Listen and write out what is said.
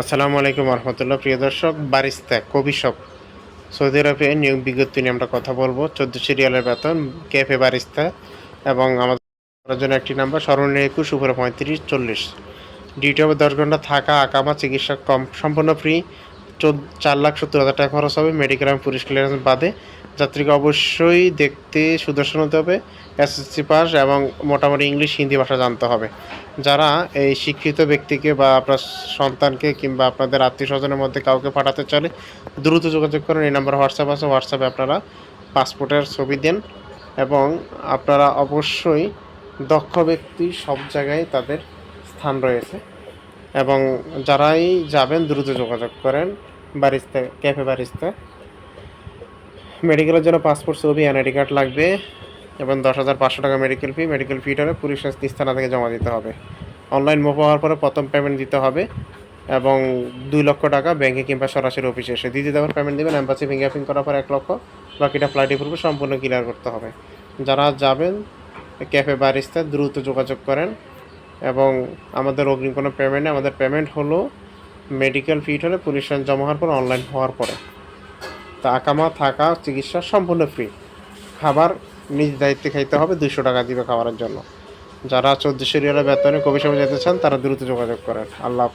আসসালামু আলাইকুম রহমতুল্লাহ। প্রিয় দর্শক, বারিস্তা কবি শপ। সৌদি আরবে নিয়োগ বিজ্ঞপ্তি নিয়ে আমরা কথা বলব। চোদ্দ সিরিয়ালের বেতন, ক্যাফে বারিস্তা এবং আমাদের জন্য একটি নাম্বার সর্বনিম্ন একুশ, উপরে পঁয়ত্রিশ, চল্লিশ। ডিউটি হবে দশ ঘণ্টা, থাকা, আকামা, চিকিৎসা কম, সম্পূর্ণ ফ্রি। চার লাখ সত্তর হাজার টাকা খরচ হবে, মেডিকেল এবং পুলিশ ক্লিয়ারেন্স বাদে। যাত্রীকে অবশ্যই দেখতে সুদর্শন হতে হবে, এসএসসি পাস এবং মোটামুটি ইংলিশ, হিন্দি ভাষা জানতে হবে। যারা এই শিক্ষিত ব্যক্তিকে বা আপনার সন্তানকে কিংবা আপনাদের আত্মীয় স্বজনের মধ্যে কাউকে পাঠাতে চলে দ্রুত যোগাযোগ করুন। এই নাম্বার হোয়াটসঅ্যাপ আছে। হোয়াটসঅ্যাপে আপনারা পাসপোর্টের ছবি দেন এবং আপনারা অবশ্যই দক্ষ ব্যক্তি সব জায়গায় তাদের স্থান রয়েছে এবং যারাই যাবেন দ্রুত যোগাযোগ করেন বারিস্তা ক্যাফে বারিস্তা মেডিকেলের জন্য পাসপোর্ট, ছবি এনআইডি কার্ড লাগবে। এবং দশ হাজার পাঁচশো টাকা মেডিকেল ফি মেডিকেল ফিটা পুলিশ স্থানা থেকে জমা দিতে হবে। অনলাইন মুভ হওয়ার পরে প্রথম পেমেন্ট দিতে হবে এবং দুই লক্ষ টাকা ব্যাংকে কিংবা সরাসরি অফিসে এসে দ্বিতীয় দফার পেমেন্ট দেবেন অ্যাম্বাসি ফিঙ্গারপ্রিন্ট করার পর এক লক্ষ, বাকিটা ফ্লাইটে পূর্বে সম্পূর্ণ ক্লিয়ার করতে হবে। যারা যাবেন ক্যাফে বারিস্তা দ্রুত যোগাযোগ করেন এবং আমাদের অগ্রিম কোনো পেমেন্ট আমাদের পেমেন্ট হলো মেডিকেল ফিট হলে পুলিশ জমা হওয়ার পর অনলাইন হওয়ার পরে। তা, আকামা, থাকা, চিকিৎসা সম্পূর্ণ ফ্রি খাবার নিজ দায়িত্বে খাইতে হবে দুশো টাকা দিবে খাবারের জন্য। যারা চোদ্দশো রিয়ালের বেতনে কবি সময় যেতে চান, তারা দ্রুত যোগাযোগ করেন। আল্লাহ হাফেজ।